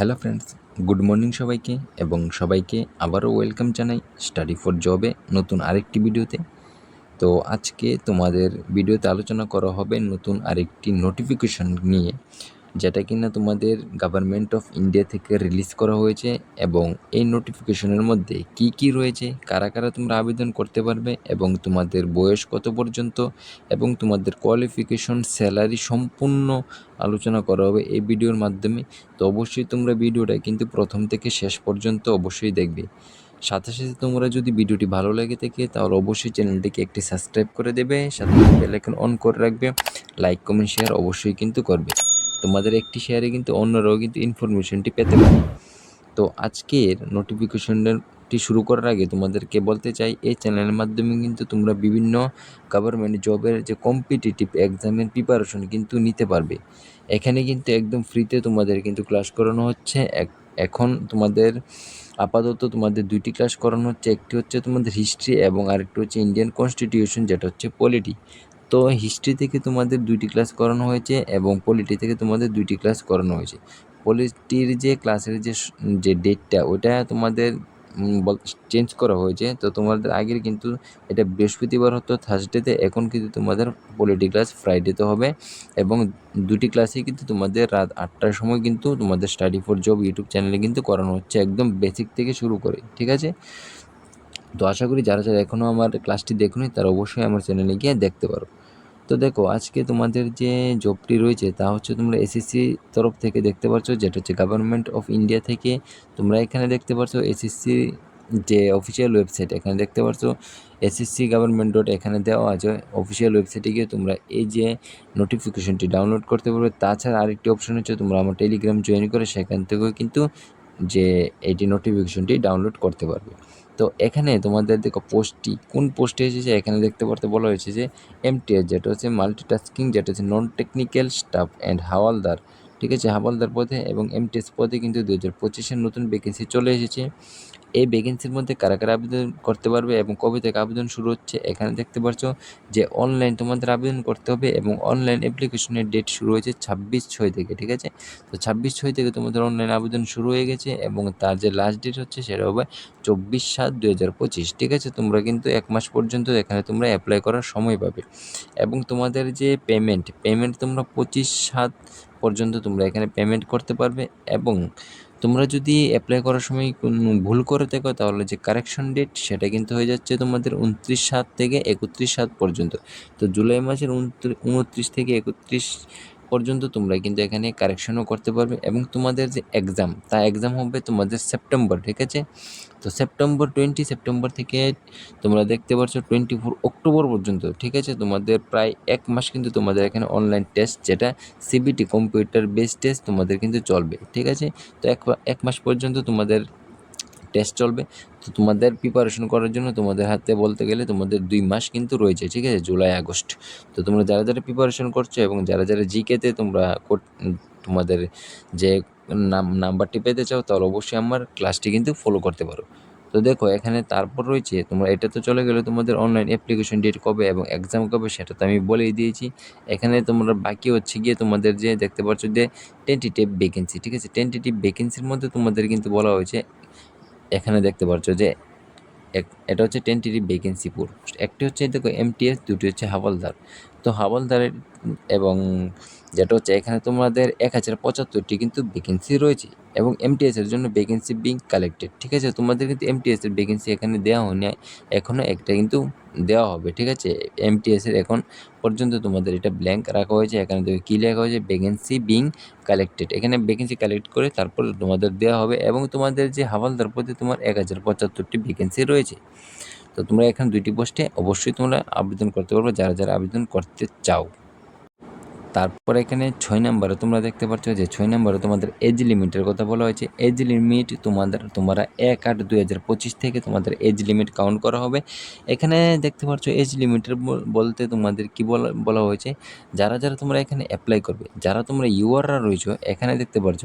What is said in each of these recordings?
Hello friends good morning সবাইকে এবং সবাইকে আবারও ওয়েলকাম জানাই স্টাডি ফর জবে নতুন আরেকটি ভিডিওতে। তো আজকে তোমাদের ভিডিওতে আলোচনা করা হবে নতুন আরেকটি নোটিফিকেশন নিয়ে। যেটা কিনা তোমাদের গভর্নমেন্ট অফ ইন্ডিয়া থেকে রিলিজ করা হয়েছে এবং এই নোটিফিকেশনের মধ্যে কি কি রয়েছে, কারা কারা তোমরা আবেদন করতে পারবে এবং তোমাদের বয়স কত পর্যন্ত এবং তোমাদের কোয়ালিফিকেশন স্যালারি সম্পূর্ণ আলোচনা করা হবে এই ভিডিওর মাধ্যমে। তো অবশ্যই তোমরা ভিডিওটা কিন্তু প্রথম থেকে শেষ পর্যন্ত অবশ্যই দেখবে। সাথে সাথে তোমরা যদি ভিডিওটি ভালো লাগে থাকে, তাহলে অবশ্যই চ্যানেলটিকে একটি সাবস্ক্রাইব করে দেবে, সাথে বেল আইকন অন করে রাখবে লাইক কমেন্ট শেয়ার অবশ্যই কিন্তু করবে। তোমাদের একটি শেয়ারে কিন্তু অন্যরাও কিন্তু ইনফরমেশনটি পেতে পারে। তো আজকের নোটিফিকেশনটি শুরু করার আগে তোমাদেরকে বলতে চাই, এই চ্যানেলের মাধ্যমে কিন্তু তোমরা বিভিন্ন গভর্নমেন্ট জবের যে কম্পিটিটিভ এক্সামের প্রিপারেশন কিন্তু নিতে পারবে। এখানে কিন্তু একদম ফ্রিতে তোমাদের কিন্তু ক্লাস করানো হচ্ছে। এখন তোমাদের আপাতত তোমাদের দুইটি ক্লাস করানো হচ্ছে। একটি হচ্ছে তোমাদের হিস্ট্রি এবং আরেকটি হচ্ছে ইন্ডিয়ান কনস্টিটিউশন যেটা হচ্ছে পলিটি তো হিস্ট্রি থেকে তোমাদের দুইটি ক্লাস করানো হয়েছে এবং পলিটি থেকে তোমাদের দুইটি ক্লাস করানো হয়েছে। পলিটির যে ক্লাসের যে যে ডেটটা ওটা তোমাদের চেঞ্জ করা হয়েছে। তো তোমাদের আগের কিন্তু এটা বৃহস্পতিবার হতো থার্সডেতে এখন কিন্তু তোমাদের পলিটি ক্লাস ফ্রাইডেতে হবে এবং দুটি ক্লাসই কিন্তু তোমাদের রাত আটটার সময় কিন্তু তোমাদের স্টাডি ফর জব ইউটিউব চ্যানেলে কিন্তু করানো হচ্ছে, একদম বেসিক থেকে শুরু করে, ঠিক আছে? তো আশা করি যারা যারা এখনও আমার ক্লাসটি দেখুনি, তারা অবশ্যই আমার চ্যানেলে গিয়ে দেখতে পারো। তো দেখো, আজকে তোমাদের যে জবটি রয়েছে তা হচ্ছে তোমরা এসএসসি তরফ থেকে দেখতে পাচ্ছ যেটা হচ্ছে গভর্নমেন্ট অফ ইন্ডিয়া থেকে তোমরা এখানে দেখতে পাচ্ছ এসএসসি যে অফিসিয়াল ওয়েবসাইট এখানে দেখতে পাচ্ছ এসএসসি গভর্নমেন্ট ডট এখানে দেওয়া আছে। অফিসিয়াল ওয়েবসাইটে গিয়ে তোমরা এই যে নোটিফিকেশনটি ডাউনলোড করতে পারবে। তাছাড়া আরেকটি অপশন হচ্ছে তোমরা আমার টেলিগ্রাম জয়েন করে সেখান থেকেও কিন্তু যে এইটি নোটিফিকেশনটি ডাউনলোড করতে পারবে। তো এখানে তোমাদের দেখো পোস্টটি কোন পোস্টে এসেছে এখানে দেখতে পারতে বলা হয়েছে যে এমটিএস যেটা হচ্ছে মাল্টিটাস্কিং যেটা হচ্ছে non technical staff and havaldar. ঠিক আছে, হাওয়ালদার পদে এবং এমটিএস পদে কিন্তু দু হাজার পঁচিশের নতুন ভ্যাকেন্সি চলে এসেছে। এই ভ্যাকেন্সির মধ্যে কারা কারা আবেদন করতে পারবে এবং কবে থেকে আবেদন শুরু হচ্ছে এখানে দেখতে পাচ্ছ যে অনলাইন তোমাদের আবেদন করতে হবে এবং অনলাইন অ্যাপ্লিকেশনের ডেট শুরু হয়েছে ছাব্বিশ ছয় থেকে, ঠিক আছে? তো ছাব্বিশ ছয় থেকে তোমাদের অনলাইন আবেদন শুরু হয়ে গেছে এবং তার যে লাস্ট ডেট হচ্ছে সেটা হবে চব্বিশ সাত দু হাজার পঁচিশ, ঠিক আছে? তোমরা কিন্তু এক মাস পর্যন্ত এখানে তোমরা অ্যাপ্লাই করার সময় পাবে এবং তোমাদের যে পেমেন্ট পেমেন্ট তোমরা পঁচিশ সাত পর্যন্ত তোমরা এখানে পেমেন্ট করতে পারবে এবং তোমরা যদি অ্যাপ্লাই করার সময় কোনো ভুল করে থাকো, তাহলে যে কারেকশন ডেট সেটা কিন্তু হয়ে যাচ্ছে তোমাদের উনত্রিশ সাত থেকে একত্রিশ সাত পর্যন্ত। তো জুলাই মাসের উনত্রিশ থেকে একত্রিশ পর্যন্ত তোমরা কিন্তু এখানে কারেকশনও করতে পারবে এবং তোমাদের যে এক্সাম তা এক্সাম হবে তোমাদের সেপ্টেম্বর ঠিক আছে? তো সেপ্টেম্বর টোয়েন্টি সেপ্টেম্বর থেকে তোমরা দেখতে পাচ্ছ টোয়েন্টি ফোর অক্টোবর পর্যন্ত, ঠিক আছে? তোমাদের প্রায় এক মাস কিন্তু তোমাদের এখানে অনলাইন টেস্ট যেটা সিবিটি কম্পিউটার বেস টেস্ট তোমাদের কিন্তু চলবে, ঠিক আছে? তো এক এক মাস পর্যন্ত তোমাদের টেস্ট চলবে। তো তোমাদের প্রিপারেশন করার জন্য তোমাদের হাতে বলতে গেলে তোমাদের দুই মাস কিন্তু রয়েছে, ঠিক আছে? জুলাই আগস্ট তো তোমরা যারা যারা প্রিপারেশন করছ এবং যারা যারা জিকেতে তোমরা তোমাদের যে নাম নাম্বারটি পেতে চাও, তাহলে অবশ্যই আমার ক্লাসটি কিন্তু ফলো করতে পারো। তো দেখো, এখানে তারপর রয়েছে, তোমরা এটা তো চলে গেলে তোমাদের অনলাইন অ্যাপ্লিকেশন ডেট কবে এবং এক্সাম কবে, সেটা তো আমি বলেই দিয়েছি। এখানে তোমরা বাকি হচ্ছে গিয়ে তোমাদের যে দেখতে পাচ্ছ যে টেন্টেটিভ ভ্যাকেন্সি ঠিক আছে? টেন্টেটিভ ভ্যাকেন্সির মধ্যে তোমাদের কিন্তু বলা হয়েছে, এখানে দেখতে পাচ্ছ যে এক, এটা হচ্ছে টেন্টেটিভ ভ্যাকেন্সি পুর একটি হচ্ছে, দেখো এমটিএস দুটি হচ্ছে হাওয়ালদার তো হাওয়ালদারের এবং যেটা হচ্ছে এখানে তোমাদের এক হাজার পঁচাত্তরটি কিন্তু ভ্যাকেন্সি রয়েছে এবং এমটিএসের জন্য ভ্যাকেন্সি বিং কালেক্টেড ঠিক আছে? তোমাদের কিন্তু এমটিএসের ভ্যাকেন্সি এখানে দেওয়া হয়নি, এখনও একটা কিন্তু দেওয়া হবে, ঠিক আছে? এমটিএসের এখন পর্যন্ত তোমাদের এটা ব্ল্যাঙ্ক রাখা হয়েছে, এখানে দেখো কী লেখা হয়েছে ভ্যাকেন্সি বিং কালেক্টেড এখানে ভ্যাকেন্সি কালেক্ট করে তারপর তোমাদের দেওয়া হবে এবং তোমাদের যে হাওয়ালদার পদে তোমার এক হাজার পঁচাত্তরটি ভ্যাকেন্সি রয়েছে। তো তোমরা এখানে দুইটি পোস্টে অবশ্যই তোমরা আবেদন করতে পারবে, যারা যারা আবেদন করতে চাও। তারপর এখানে ছয় নম্বরে তোমরা দেখতে পাচ্ছ যে ছয় নম্বরে তোমাদের এজ লিমিটের কথা বলা হয়েছে। এজ লিমিট তোমাদের, তোমরা এক আট দুই হাজার পঁচিশ থেকে তোমাদের এজ লিমিট কাউন্ট করা হবে। এখানে দেখতে পাচ্ছ এজ লিমিটের বলতে তোমাদের কি বলা বলা হয়েছে? যারা যারা তোমরা এখানে অ্যাপ্লাই করবে, যারা তোমরা ইউআররা রয়েছো, এখানে দেখতে পাচ্ছ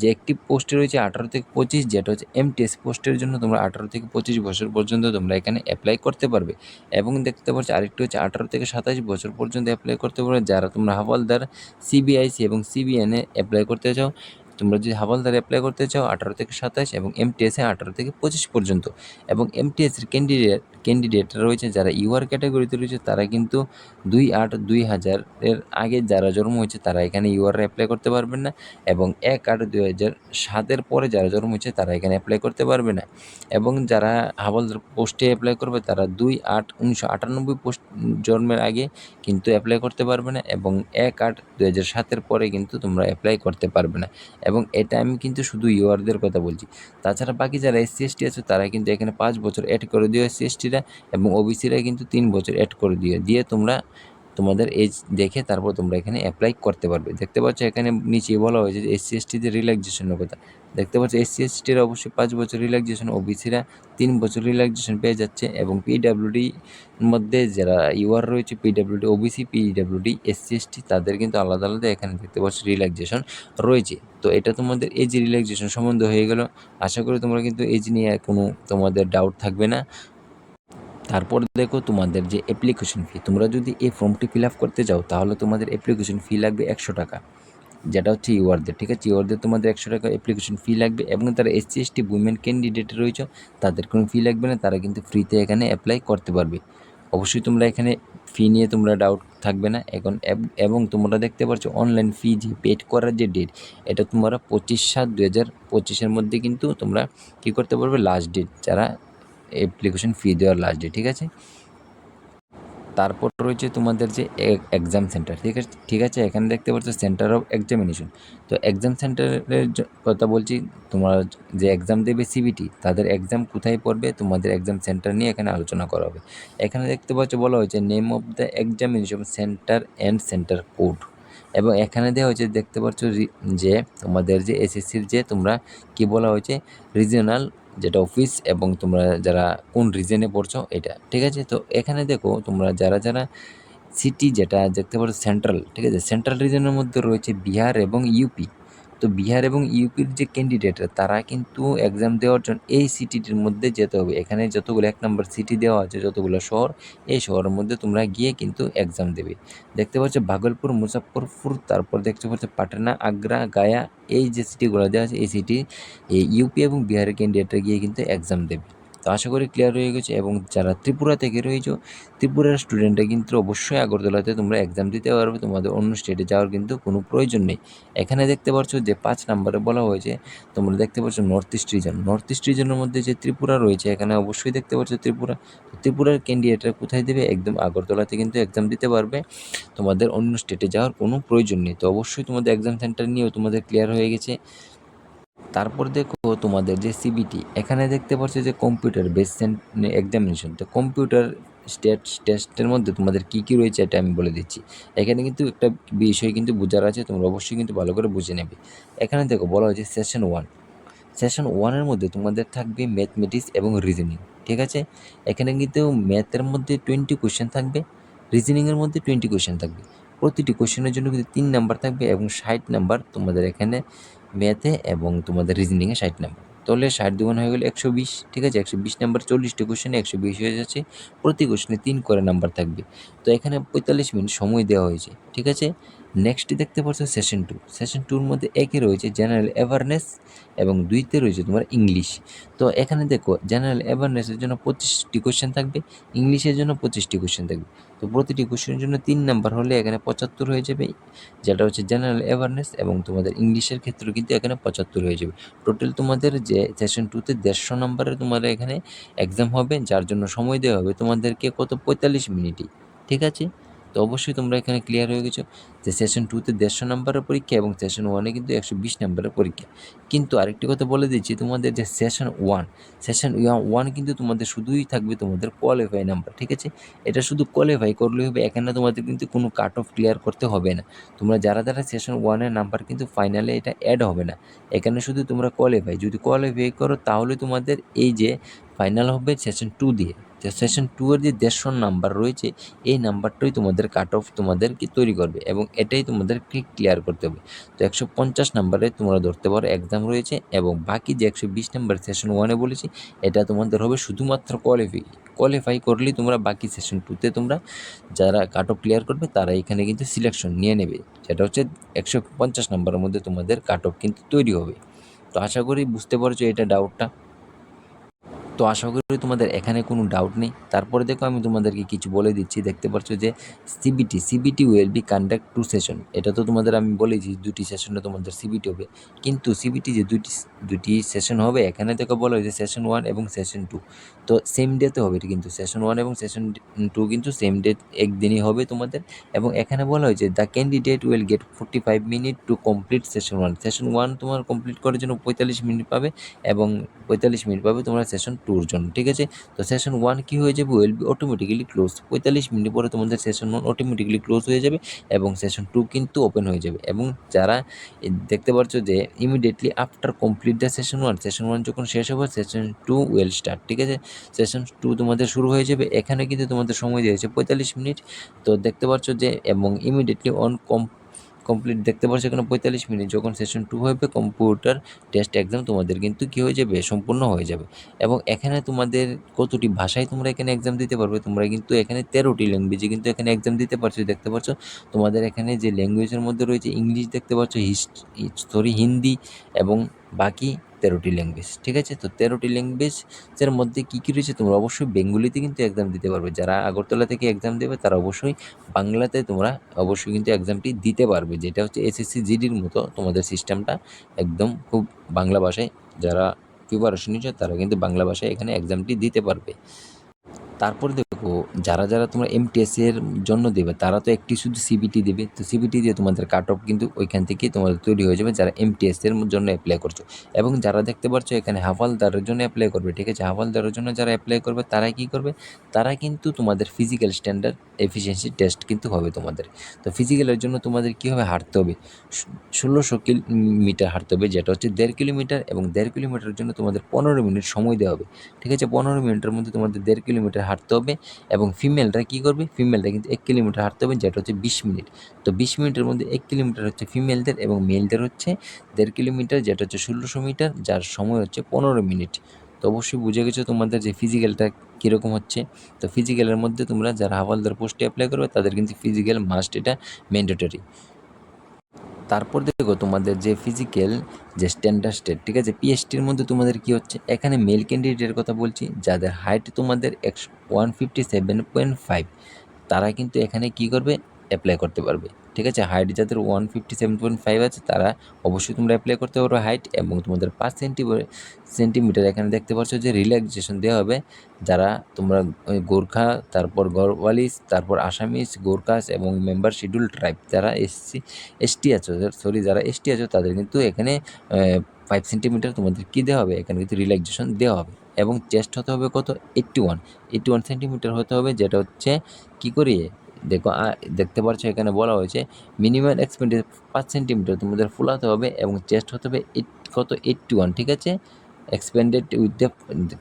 যে একটি পোস্টে রয়েছে আঠারো থেকে পঁচিশ, যেটা হচ্ছে এমটিএস পোস্টের জন্য তোমরা আঠারো থেকে পঁচিশ বছর পর্যন্ত তোমরা এখানে অ্যাপ্লাই করতে পারবে। এবং দেখতে পাচ্ছ আরেকটি হচ্ছে আঠারো থেকে সাতাশ বছর পর্যন্ত অ্যাপ্লাই করতে পারবে, যারা তোমরা হাওয়াল হাওলদার সিবিআইসি এবং সিবিএনে অ্যাপ্লাই করতে চাও। তোমরা যদি হাবলদার অ্যাপ্লাই করতে চাও আঠারো থেকে সাতাশ এবং এমটিএসে আঠারো থেকে পঁচিশ পর্যন্ত এবং এমটিএসের ক্যান্ডিডেট ক্যান্ডিডেট রয়েছে যারা ইউআর ক্যাটাগরিতে রয়েছে, তারা কিন্তু দুই আট দুই হাজারের আগে যারা জন্ম হয়েছে, তারা এখানে ইউআর অ্যাপ্লাই করতে পারবেন না এবং এক আট দুই হাজার সাতের পরে যারা জন্ম হয়েছে, তারা এখানে অ্যাপ্লাই করতে পারবে না এবং যারা হাবলদার পোস্টে অ্যাপ্লাই করবে, তারা দুই আট উনিশশো আটানব্বই পোস্ট জন্মের আগে কিন্তু অ্যাপ্লাই করতে পারবে না এবং এক আট দু হাজার সাতের পরে কিন্তু তোমরা অ্যাপ্লাই করতে পারবে না। এবং এটা আমি কিন্তু শুধু ইউআরদের কথা বলছি। তাছাড়া বাকি যারা এসসি এসটি আছে, তারা কিন্তু এখানে পাঁচ বছর অ্যাড করে দিও এসসি এসটিরা এবং ওবিসিরা কিন্তু তিন বছর অ্যাড করে দিও। দিয়ে তোমরা, তোমাদের এজ দেখে তারপর তোমরা এখানে অ্যাপ্লাই করতে পারবে। দেখতে পাচ্ছ এখানে নিচে বলা হয়েছে যে এসসি এসটিদের রিল্যাক্সেশনের কথা। দেখতে পাচ্ছ এসসি এসটির অবশ্যই পাঁচ বছর রিল্যাক্সেশন ওবিসিরা তিন বছর রিল্যাক্সেশন পেয়ে যাচ্ছে এবং পিডাব্লিউডি মধ্যে যারা ইউআর রয়েছে PWD OBC PWD SC ST তাদের কিন্তু আলাদা আলাদা এখানে দেখতে পাচ্ছ রিল্যাক্সেশন রয়েছে। তো এটা তোমাদের এজ রিল্যাক্সেশন সম্বন্ধ হয়ে গেল, আশা করি তোমরা কিন্তু এজ নিয়ে কোনো তোমাদের ডাউট থাকবে না। তারপর দেখো তোমাদের যে অ্যাপ্লিকেশন ফি তোমরা যদি এই ফর্মটি ফিল আপ করতে যাও তাহলে তোমাদের অ্যাপ্লিকেশন ফি লাগবে একশো টাকা। যেটা হচ্ছে ইউআরদের ঠিক আছে? ইউআরদের তোমাদের একশো টাকা অ্যাপ্লিকেশন ফি লাগবে এবং তারা এসসি এসটি উইমেন ক্যান্ডিডেট রয়েছে, তাদের কোনো ফি লাগবে না, তারা কিন্তু ফ্রিতে এখানে অ্যাপ্লাই করতে পারবে। অবশ্যই তোমরা এখানে ফি নিয়ে তোমরা ডাউট থাকবে না। এখন এবং তোমরা দেখতে পাচ্ছ অনলাইন ফি যে পেড করার যে ডেট এটা তোমরা পঁচিশ সাত দু হাজার পঁচিশের মধ্যে কিন্তু তোমরা কী করতে পারবে? লাস্ট ডেট যারা অ্যাপ্লিকেশন ফি দেওয়ার লাস্ট ডেট ঠিক আছে? তারপর রয়েছে তোমাদের যে এক্সাম সেন্টার ঠিক আছে? ঠিক আছে, এখানে দেখতে পাচ্ছ সেন্টার অফ এক্সামিনেশন তো এক্সাম সেন্টারের কথা বলছি, তোমার যে এক্সাম দেবে সিবিটি তাদের এক্সাম কোথায় পড়বে? তোমাদের এক্সাম সেন্টার নিয়ে এখানে আলোচনা করা হবে। এখানে দেখতে পাচ্ছ বলা হয়েছে name of the examination centre and centre code এবং এখানে দেওয়া হয়েছে, দেখতে পাচ্ছ যে তোমাদের যে এসএসসির যে তোমরা কি বলা হয়েছে? রিজিওনাল যেটা অফিস এবং তোমরা যারা কোন রিজনে পড়ছো, এটা, ঠিক আছে? তো এখানে দেখো, তোমরা যারা যারা সিটি যেটা, দেখতে পারো সেন্ট্রাল ঠিক আছে? সেন্ট্রাল রিজনের মধ্যে রয়েছে বিহার এবং ইউপি তো বিহার এবং ইউপির যে ক্যান্ডিডেটরা তারা কিন্তু এক্সাম দেওয়ার জন্য এই সিটিটির মধ্যে যেতে হবে। এখানে যতগুলো এক নম্বর সিটি দেওয়া আছে, যতগুলো শহর, এই শহরের মধ্যে তোমরা গিয়ে কিন্তু এক্সাম দেবে। দেখতে পাচ্ছ ভাগলপুর মুজাফরপুর তারপর দেখতে পাচ্ছ পাটনা, আগ্রা, গায়া, এই যে সিটিগুলো দেওয়া আছে, এই সিটি এই ইউপি এবং বিহারের ক্যান্ডিডেটরা গিয়ে কিন্তু এক্সাম দেবে। তো আশা করি ক্লিয়ার হয়ে গেছে এবং যারা ত্রিপুরা থেকে রয়েছে, ত্রিপুরার স্টুডেন্টরা কিন্তু অবশ্যই আগরতলাতে তোমরা এক্সাম দিতে পারবে, তোমাদের অন্য স্টেটে যাওয়ার কিন্তু কোনো প্রয়োজন নেই। এখানে দেখতে পাচ্ছ যে পাঁচ নাম্বারে বলা হয়েছে, তোমরা দেখতে পাচ্ছ north east region north east রিজনের মধ্যে যে ত্রিপুরা রয়েছে, এখানে অবশ্যই দেখতে পাচ্ছ ত্রিপুরা। ত্রিপুরার ক্যান্ডিডেটরা কোথায় দেবে? একদম আগরতলাতে কিন্তু এক্সাম দিতে পারবে। তোমাদের অন্য স্টেটে যাওয়ার কোনো প্রয়োজন নেই। তো অবশ্যই তোমাদের এক্সাম সেন্টার নিয়েও তোমাদের ক্লিয়ার হয়ে গেছে। তারপর দেখো তোমাদের যে সিবিটি এখানে দেখতে পাচ্ছ যে কম্পিউটার বেস এক্সামিনেশন তো কম্পিউটার স্টেট টেস্টের মধ্যে তোমাদের কী কী রয়েছে এটা আমি বলে দিচ্ছি। এখানে কিন্তু একটা বিষয় কিন্তু বোঝার আছে, তোমরা অবশ্যই কিন্তু ভালো করে বুঝে নেবে। এখানে দেখো বলা হয়েছে সেশন ওয়ান সেশন ওয়ানের মধ্যে তোমাদের থাকবে ম্যাথমেটিক্স এবং রিজনিং ঠিক আছে? এখানে কিন্তু ম্যাথের মধ্যে টোয়েন্টি কোয়েশ্চেন থাকবে রিজনিংয়ের মধ্যে টোয়েন্টি কোয়েশ্চেন থাকবে। প্রতিটি কোয়েশ্চেনের জন্য কিন্তু তিন নাম্বার থাকবে এবং ষাট নাম্বার তোমাদের এখানে ম্যাথে এবং তোমাদের রিজনিংয়ে ষাট নাম্বার তাহলে ষাট দুগুণ হয়ে গেলে একশো বিশ, ঠিক আছে? একশো বিশ নাম্বার চল্লিশটি কোশ্চেনে একশো বিশ হয়ে যাচ্ছে। প্রতি কোশ্চেনে তিন করে নাম্বার থাকবে। তো এখানে পঁয়তাল্লিশ মিনিট সময় দেওয়া হয়েছে, ঠিক আছে? নেক্সট দেখতে পাচ্ছ সেশন টু সেশন টুর মধ্যে একে রয়েছে জেনারেল অ্যাওয়ারনেস এবং দুইতে রয়েছে তোমার ইংলিশ তো এখানে দেখো জেনারেল অ্যাওয়ারনেসের জন্য পঁচিশটি কোশ্চেন থাকবে ইংলিশের জন্য পঁচিশটি কোশ্চেন থাকবে। তো প্রতিটি কোশ্চেনের জন্য তিন নাম্বার হলে এখানে পঁচাত্তর হয়ে যাবে, যেটা হচ্ছে জেনারেল অ্যাওয়ারনেস এবং তোমাদের ইংলিশের ক্ষেত্রেও কিন্তু এখানে পঁচাত্তর হয়ে যাবে। টোটাল তোমাদের যে সেশন টুতে দেড়শো নম্বরের তোমাদের এখানে এক্সাম হবে, যার জন্য সময় দেওয়া হবে তোমাদেরকে কত? পঁয়তাল্লিশ মিনিটই। ঠিক আছে? তো অবশ্যই তোমরা এখানে ক্লিয়ার হয়ে গেছো যে সেশন টুতে দেড়শো নাম্বারের পরীক্ষা এবং সেশন ওয়ানে কিন্তু একশো বিশ নম্বরের পরীক্ষা। কিন্তু আরেকটি কথা বলে দিচ্ছি, তোমাদের যে সেশন ওয়ান সেশন ওয়ান কিন্তু তোমাদের শুধুই থাকবে তোমাদের কোয়ালিফাই নাম্বার ঠিক আছে? এটা শুধু কোয়ালিফাই করলেই হবে, এখানে তোমাদের কিন্তু কোনো কাট অফ ক্লিয়ার করতে হবে না। তোমরা যারা যারা সেশন ওয়ানের নাম্বার কিন্তু ফাইনালে এটা অ্যাড হবে না। এখানে শুধু তোমরা কোয়ালিফাই যদি কোয়ালিফাই করো তাহলে তোমাদের এই যে ফাইনাল হবে সেশন টু দিয়ে সেশন টু এর যে দেড়শো নাম্বার রয়েছে, এই নাম্বারটাই তোমাদের কাট অফ তোমাদেরকে তৈরি করবে এবং এটাই তোমাদেরকে ক্লিয়ার করতে হবে। তো একশো পঞ্চাশ নাম্বারে তোমরা ধরতে পারো এক্সাম রয়েছে এবং বাকি যে একশো বিশ নাম্বার সেশন ওয়ানে বলেছি, এটা তোমাদের হবে শুধুমাত্র কোয়ালিফাই কোয়ালিফাই করলেই তোমরা বাকি সেশন টুতে তোমরা যারা কাট অফ ক্লিয়ার করবে, তারা এখানে কিন্তু সিলেকশন নিয়ে নেবে। সেটা হচ্ছে একশো পঞ্চাশ নাম্বারের মধ্যে তোমাদের কাট অফ কিন্তু তৈরি হবে। তো আশা করি বুঝতে পারছ এটা ডাউটটা তো আশা করি তোমাদের এখানে কোনো ডাউট নেই। তারপরে দেখো আমি তোমাদেরকে কিছু বলে দিচ্ছি। দেখতে পাচ্ছ যে CBT CBT will be conduct two session এটা তো তোমাদের আমি বলেছি দুটি সেশনে তোমাদের সিবিটি হবে। কিন্তু সিবিটি যে দুটি দুটি সেশন হবে, এখানে দেখো বলা হয়েছে সেশন ওয়ান এবং সেশন টু তো সেম ডেতে হবে কিন্তু। সেশন ওয়ান এবং সেশন টু কিন্তু সেম ডে একদিনই হবে তোমাদের। এবং এখানে বলা হয়েছে the candidate will get forty five minute to complete session one session one তোমার কমপ্লিট করার জন্য পঁয়তাল্লিশ মিনিট পাবে এবং পঁয়তাল্লিশ মিনিট পাবে তোমরা সেশন টুর জন্য, ঠিক আছে? তো সেশন ওয়ান কী হয়ে যাবে? উইল বি অটোমেটিক্যালি ক্লোজ পঁয়তাল্লিশ মিনিট পরে তোমাদের সেশন ওয়ান অটোমেটিক্যালি ক্লোজ হয়ে যাবে এবং সেশন টু কিন্তু ওপেন হয়ে যাবে। এবং যারা দেখতে পাচ্ছ যে immediately after complete the session one session one যখন শেষ হবে সেশন টু উইল স্টার্ট ঠিক আছে? সেশন টু তোমাদের শুরু হয়ে যাবে। এখানে কিন্তু তোমাদের সময় দিয়েছে পঁয়তাল্লিশ মিনিট। তো দেখতে পাচ্ছ যে এবং ইমিডিয়েটলি অন কম কমপ্লিট দেখতে পারছ এখানে পঁয়তাল্লিশ মিনিট যখন সেশন টু হবে কম্পিউটার টেস্ট এক্সাম তোমাদের কিন্তু কী হয়ে যাবে? সম্পূর্ণ হয়ে যাবে। এবং এখানে তোমাদের কতটি ভাষায় তোমরা এখানে এক্সাম দিতে পারবে? তোমরা কিন্তু এখানে তেরোটি ল্যাঙ্গুয়েজে কিন্তু এখানে এক্সাম দিতে পারছ, দেখতে পাচ্ছ তোমাদের এখানে যে ল্যাঙ্গুয়েজের মধ্যে রয়েছে ইংলিশ দেখতে পাচ্ছ সরি হিন্দি এবং বাকি তেরোটি ল্যাঙ্গুয়েজ ঠিক আছে? তো তেরোটি ল্যাঙ্গুয়েজের মধ্যে কী কী রয়েছে? তোমরা অবশ্যই বেঙ্গলিতে কিন্তু এক্সাম দিতে পারবে। যারা আগরতলা থেকে এক্সাম দেবে, তারা অবশ্যই বাংলাতে তোমরা অবশ্যই কিন্তু এক্সামটি দিতে পারবে, যেটা হচ্ছে এসএসসি জিডির মতো তোমাদের সিস্টেমটা একদম খুব বাংলা ভাষায় যারা প্রিপারেশন নিচ্ছে, তারা কিন্তু বাংলা ভাষায় এখানে এক্সামটি দিতে পারবে। তারপর দেখো, যারা যারা তোমরা এমটিএস এর জন্য দেবে, তারা তো একটি শুধু সিবিটি দেবে। তো সিবিটি দিয়ে তোমাদের কাট অফ কিন্তু ওইখান থেকে তোমাদের তৈরি হয়ে যাবে যারা এমটিএস এর জন্য অ্যাপ্লাই করছ। এবং যারা দেখতে পাচ্ছ এখানে হাফালদারের জন্য অ্যাপ্লাই করবে, ঠিক আছে? হাফালদারের জন্য যারা অ্যাপ্লাই করবে তারা কি করবে? তারা কিন্তু তোমাদের ফিজিক্যাল স্ট্যান্ডার্ড এফিসিয়েন্সি টেস্ট কিন্তু হবে তোমাদের। তো ফিজিক্যালের জন্য তোমাদের কী হবে? হাঁটতে হবে। ষোলোশো কিলোমিটার হাঁটতে হবে, যেটা হচ্ছে দেড় কিলোমিটার এবং দেড় কিলোমিটারের জন্য তোমাদের পনেরো মিনিট সময় দেওয়া হবে। ঠিক আছে? পনেরো মিনিটের মধ্যে তোমাদের দেড় কিলোমিটার হাঁটতে হবে এবং ফিমেলরা কী করবে? ফিমেলরা কিন্তু এক কিলোমিটার হাঁটতে হবে, যেটা হচ্ছে বিশ মিনিট। তো বিশ মিনিটের মধ্যে এক কিলোমিটার হচ্ছে ফিমেলদের এবং মেলদের হচ্ছে দেড় কিলোমিটার, যেটা হচ্ছে ষোলোশো মিটার, যার সময় হচ্ছে পনেরো মিনিট। তো অবশ্যই বুঝে গেছো তোমাদের যে ফিজিক্যালটা কীরকম হচ্ছে? তো ফিজিক্যালের মধ্যে তোমরা যারা হাওয়ালদার পোস্টে অ্যাপ্লাই করবে, তাদের কিন্তু ফিজিক্যাল মাস্ট এটা ম্যান্ডেটরি তারপর দেখো তোমাদের যে ফিজিক্যাল যে স্ট্যান্ডার্ড স্টেট ঠিক আছে? পিএসটির মধ্যে তোমাদের কি হচ্ছে? এখানে মেল ক্যান্ডিডেটের কথা বলছি, যাদের হাইট তোমাদের X one fifty seven point five তারা কিন্তু এখানে কি করবে? অ্যাপ্লাই করতে পারবে। ঠিক আছে? হাইট যাদের one fifty seven point five আছে, তারা অবশ্যই তোমরা অ্যাপ্লাই করতে পারো হাইট এবং তোমাদের পাঁচ সেন্টি সেন্টিমিটার এখানে দেখতে পাচ্ছ যে রিল্যাক্সেশন দেওয়া হবে। যারা তোমরা গোর্খা, তারপর গড়ওয়ালিস তারপর আসামিস, গোর্খাস এবং মেম্বার শিডিউল ট্রাইব যারা এসসি এসটি আছো সরি যারা এসটি আছো, তাদের কিন্তু এখানে ফাইভ সেন্টিমিটার তোমাদের কী দেওয়া হবে? এখানে কিন্তু রিল্যাক্সেশন দেওয়া হবে। এবং চেস্ট হতে হবে কত? Eighty one eighty one centimetre হতে হবে, যেটা হচ্ছে কী করি দেখো দেখতে পাচ্ছ এখানে বলা হয়েছে মিনিমাম এক্সপেন্ডিচার পাঁচ সেন্টিমিটার তোমাদের ফুলাতে হবে এবং চেস্ট হতে হবে এইট কত? এইট্টি ওয়ান ঠিক আছে? এক্সপেন্ডেড উইথ দ্য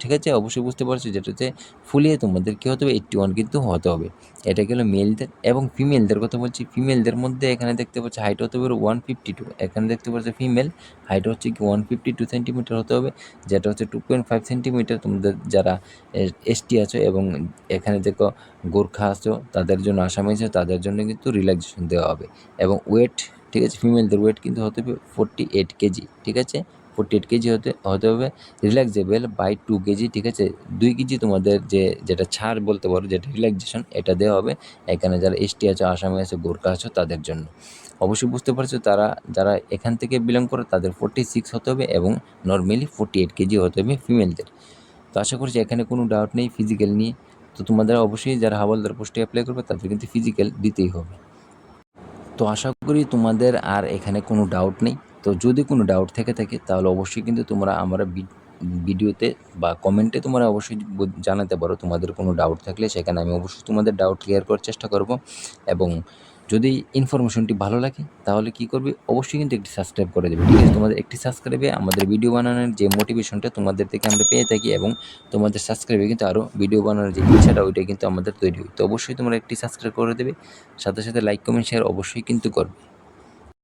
ঠিক আছে? অবশ্যই বুঝতে পারছ যেটা হচ্ছে, ফুলিয়ে তোমাদের কী হতে হবে? এইট্টি ওয়ান কিন্তু হতে হবে। এটা গেলো মেলদের এবং ফিমেলদের কথা বলছি। ফিমেলদের মধ্যে এখানে দেখতে পাচ্ছি হাইট হতে পারে ওয়ান ফিফটি টু এখানে দেখতে পাচ্ছি ফিমেল হাইট হচ্ছে কি ওয়ান ফিফটি টু সেন্টিমিটার হতে হবে। যেটা হচ্ছে টু পয়েন্ট ফাইভ সেন্টিমিটার তোমাদের যারা এসটি আছো এবং এখানে দেখো গোর্খা আছো, তাদের জন্য আসামি আছে, তাদের জন্য কিন্তু রিল্যাক্সেশন দেওয়া হবে। এবং ওয়েট ঠিক আছে? ফিমেলদের ওয়েট কিন্তু হতে হবে ফোরটি এইট কেজি। ঠিক আছে? ফোর্টি এইট কেজি হতে হতে হবে রিল্যাক্সেবল বাই টু কেজি, ঠিক আছে? দুই কেজি তোমাদের যে, যেটা ছাড় বলতে পারো, যেটা রিল্যাক্সেশন এটা দেওয়া হবে। এখানে যারা এসটি আছো, আসামি আছে গোর্খা আছো, তাদের জন্য। অবশ্যই বুঝতে পারছ, তারা, যারা এখান থেকে বিলং করে, তাদের ফোর্টি সিক্স হতে হবে এবং নর্মালি ফোর্টি এইট কেজি হতে হবে ফিমেলদের তো আশা করছি এখানে কোনো ডাউট নেই ফিজিক্যাল নিয়ে। তো তোমাদের অবশ্যই যারা হাওয়ালদার পোস্টে অ্যাপ্লাই করবে, তাদের কিন্তু ফিজিক্যাল দিতেই হবে। তো আশা করি তোমাদের আর এখানে কোনো ডাউট নেই। তো যদি কোনো ডাউট থেকে থাকে, তাহলে অবশ্যই কিন্তু তোমরা আমরা ভিডিওতে বা কমেন্টে তোমরা অবশ্যই জানাতে পারো তোমাদের কোনো ডাউট থাকলে। সেখানে আমি অবশ্যই তোমাদের ডাউট ক্লিয়ার করার চেষ্টা করব। এবং যদি ইনফরমেশনটি ভালো লাগে, তাহলে কি করবে? অবশ্যই কিন্তু একটি সাবস্ক্রাইব করে দেবে। ঠিক আছে? তোমাদের একটি সাবস্ক্রাইবে আমাদের ভিডিও বানানোর যে মোটিভেশনটা তোমাদের থেকে আমরা পেয়ে থাকি এবং তোমাদের সাবস্ক্রাইবে কিন্তু আরও ভিডিও বানানোর যে ইচ্ছাটা ওইটা কিন্তু আমাদের তৈরি হয়। তো অবশ্যই তোমরা একটি সাবস্ক্রাইব করে দেবে। সাথে সাথে লাইক কমেন্ট শেয়ার অবশ্যই কিন্তু করবে।